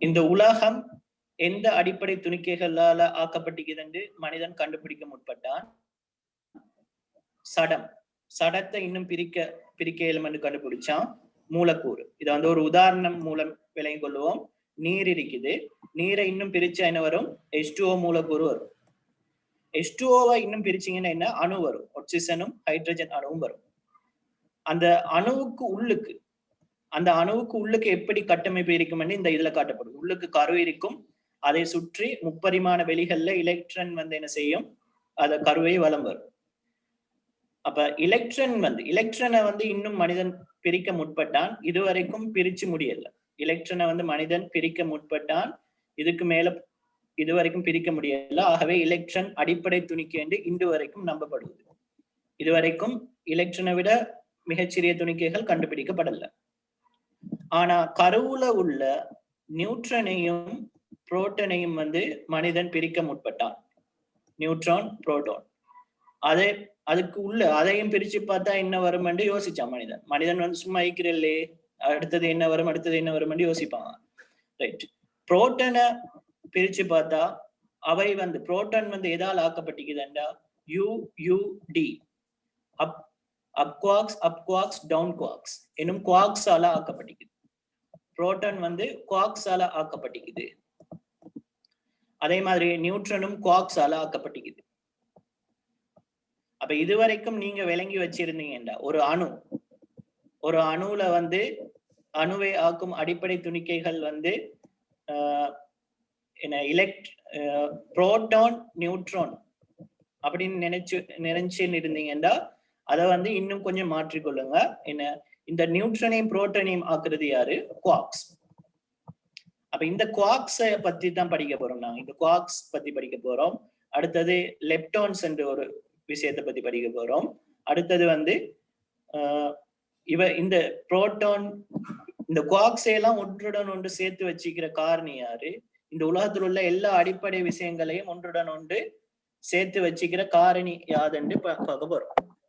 இந்த உலகம் எந்த அடிப்படை துணிக்கைகளால ஆக்கப்பட்டுகிறது என்று மனிதன் கண்டுபிடிக்க முற்பட்டான்? சடம். சடத்தை இன்னும் பிரிக்க பிரிக்க எலுமென்று கண்டுபிடிச்சான் மூலக்கூறு. இதை வந்து ஒரு உதாரணம் மூலம் விளங்கி கொள்வோம். நீர் இருக்குது. நீரை இன்னும் பிரிச்சா என்ன வரும்? எஸ்டுஓ மூலக்கூறு வரும். எஸ்டுஓவை இன்னும் பிரிச்சீங்கன்னா என்ன? அணு வரும். ஆக்சிஜனும் ஹைட்ரஜன் அணுவும் வரும். அந்த அணுவுக்கு உள்ளுக்கு அந்த அணுவுக்கு உள்ளுக்கு எப்படி கட்டமைப்பு இருக்கும்னு இந்த இதுல காட்டப்படும் உள்ளுக்கு கரு இருக்கும். அதை சுற்றி முப்பரிமாண வெளிகள்ல இலெக்ட்ரன் வந்து என்ன செய்யும்? அத கருவை வலம் வரும். அப்ப இலெக்ட்ரன் வந்து இலெக்ட்ரனை வந்து இன்னும் மனிதன் பிரிக்க முற்பட்டான். இதுவரைக்கும் பிரிச்சு முடியல. இலெக்ட்ரனை வந்து மனிதன் பிரிக்க முற்பட்டான். இதுக்கு மேல இதுவரைக்கும் பிரிக்க முடியல. ஆகவே இலெக்ட்ரன் அடிப்படை துணிக்கு என்று இன்று வரைக்கும் நம்பப்படுவது இதுவரைக்கும் எலக்ட்ரானை விட மிகச்சிறிய துணிக்கைகள் கண்டுபிடிக்கப்படல. ஆனா கருவுல உள்ள நியூட்ரனையும் புரோட்டனையும் வந்து மனிதன் பிரிக்க முற்பட்டான். Neutron proton. அதே அதுக்கு உள்ள அதையும் பிரிச்சு பார்த்தா என்ன வரும் என்று யோசிச்சான் மனிதன். மனிதன் வந்து சும்மா ஐக்கிறல்லே அடுத்தது என்ன வரும் அடுத்தது என்ன வரும் என்று யோசிப்பாங்க ரைட் புரோட்டனை பிரிச்சு பார்த்தா அவை வந்து புரோட்டான் வந்து எதால் ஆக்கப்பட்டிருக்குதுண்டா? U U D up up quarks up quarks down quarks என்னும் குவாக்ஸால ஆக்கப்பட்டிருக்குது. புரோட்டான் வந்து குவாக்ஸால ஆக்கப்பட்டிக்குது. அதே மாதிரி நியூட்ரனும் குவாக்ஸால ஆக்கப்பட்டிக்குது. அப்ப இதுவரைக்கும் நீங்க விளங்கி வச்சிருந்தீங்கடா ஒரு அணு. ஒரு அணுல வந்து அணுவை ஆக்கும் அடிப்படை துணிக்கைகள் வந்து ஆஹ் என்ன எலக்ட் புரோட்டான் நியூட்ரான் அப்படின்னு நினைச்சு நினைச்சு இருந்தீங்கன்னா அதை வந்து இன்னும் கொஞ்சம் மாற்றிக்கொள்ளுங்க. என்ன? இந்த நியூட்ரனையும் புரோட்டனையும் ஆக்குறது யாரு? குவாக்ஸ் அப்ப இந்த குவாக்ஸை பத்தி தான் படிக்க போறோம் நாங்க. இந்த குவாக்ஸ் பத்தி படிக்க போறோம். அடுத்தது லெப்டான்ஸ் என்ற ஒரு விஷயத்தை பத்தி படிக்க போறோம். அடுத்தது வந்து ஆஹ் இவ இந்த புரோட்டான் இந்த குவாக்ஸை எல்லாம் ஒன்றுடன் ஒன்று சேர்த்து வச்சுக்கிற காரணி யாரு? இந்த உலகத்தில் உள்ள எல்லா அடிப்படை விஷயங்களையும் ஒன்றுடன் ஒன்று சேர்த்து வச்சுக்கிற காரணி யாதுன்னு பார்க்க போறோம்.